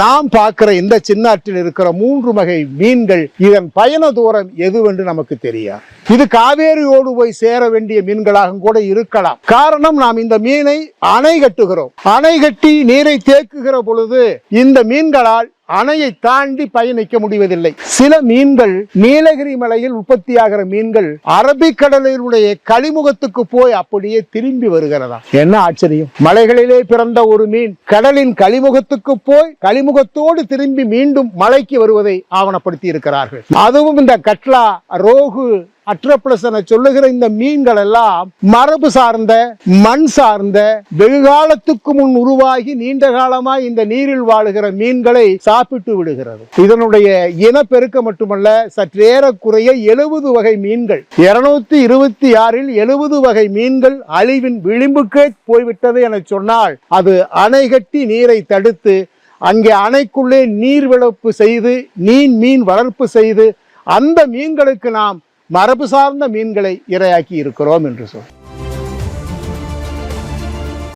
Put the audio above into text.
நாம் பார்க்கிற இந்த சின்னாற்றில் இருக்கிற மூன்று வகை மீன்கள் இதன் பயண தூரம் எதுவென்று நமக்கு தெரியாது. இது காவேரியோடு போய் சேர வேண்டிய மீன்களாக கூட இருக்கலாம். காரணம் நாம் இந்த மீனை அணை கட்டுகிறோம். அணை கட்டி நீரை தேக்குகிற பொழுது இந்த மீன்களால் அணையை தாண்டி பயணிக்க முடிவதில்லை. சில மீன்கள் நீலகிரி மலையில் உற்பத்தியாகிற மீன்கள் அரபிக்கடலினுடைய கழிமுகத்துக்கு போய் அப்படியே திரும்பி வருகிறதா? என்ன ஆச்சரியம்? மலைகளிலே பிறந்த ஒரு மீன் கடலின் கழிமுகத்துக்கு போய் கழிமுகத்தோடு திரும்பி மீண்டும் மலைக்கு வருவதை ஆவணப்படுத்தி இருக்கிறார்கள் அதுவும் இந்த கட்லா ரோகு அட்ரப்ளஸ் என சொல்லுகிற இந்த மீன்கள் எல்லாம் மரபு சார்ந்த மண் சார்ந்த வெகு காலத்துக்கு முன் உருவாகி நீண்ட காலமாய் இந்த நீரில் வாழுகிற மீன்களை சாப்பிட்டு விடுகிறது. இதனுடைய இனப்பெருக்கம் மட்டுமல்ல சற்றேறக்குறைய எழுபது வகை மீன்கள். இருநூத்தி இருபத்தி ஆறில் எழுபது வகை மீன்கள் அழிவின் விளிம்புக்கே போய்விட்டது என சொன்னால் அது அணை கட்டி நீரை தடுத்து அங்கே அணைக்குள்ளே நீர் விளப்பு செய்து நீன் மீன் வளர்ப்பு செய்து அந்த மீன்களுக்கு நாம் மரபு சார்ந்த மீன்களை இரையாக்கி இருக்கிறோம் என்று சொல்.